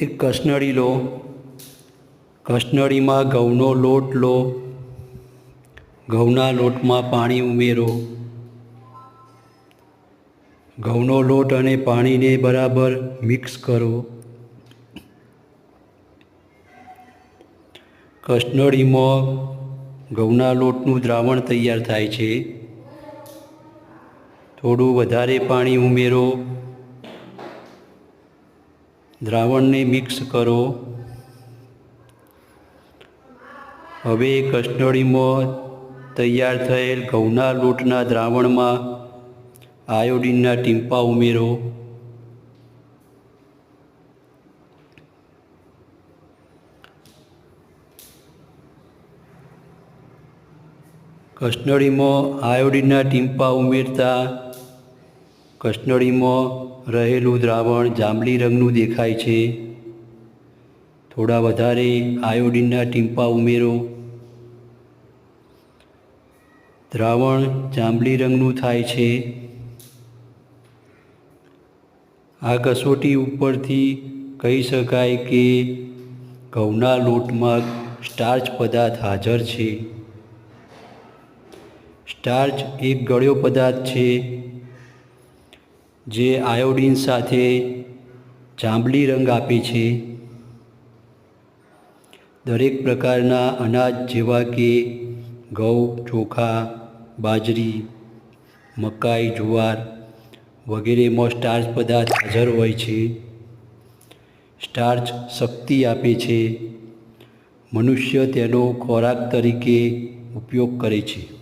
એક કસનળી લો. કસનળીમાં ઘઉંનો લોટ લો. ઘઉંના લોટમાં પાણી ઉમેરો. ઘઉંનો લોટ અને પાણીને બરાબર મિક્સ કરો. કસનળીમાં ઘઉંના લોટનું દ્રાવણ તૈયાર થાય છે. થોડું વધારે પાણી ઉમેરો. દ્રાવણને મિક્સ કરો. હવે કસનળીમાં તૈયાર થયેલ ઘઉંના લોટના દ્રાવણમાં આયોડીનના ટીમ્પા ઉમેરો. કસનળીમાં આયોડીનના ટીમ્પા ઉમેરતા કસનળીમાં રહેલું દ્રાવણ જાંબલી રંગનું દેખાય છે. થોડા વધારે આયોડિનના ટીમ્પા ઉમેરો. દ્રાવણ જાંબલી રંગનું થાય છે. આ કસોટી ઉપરથી કહી શકાય કે ઘઉંના લોટમાં સ્ટાર્ચ પદાર્થ હાજર છે. સ્ટાર્ચ એક ગળ્યો પદાર્થ છે. જે આયોડીન સાથે જાંબલી રંગ આપે છે. દરેક પ્રકારના અનાજ જેવા કે ઘઉં, ચોખા, બાજરી, મકાઈ, જુવાર વગેરેમાં સ્ટાર્ચ પદાર્થ હાજર હોય છે. સ્ટાર્ચ શક્તિ આપે છે. મનુષ્ય તેનો ખોરાક તરીકે ઉપયોગ કરે છે.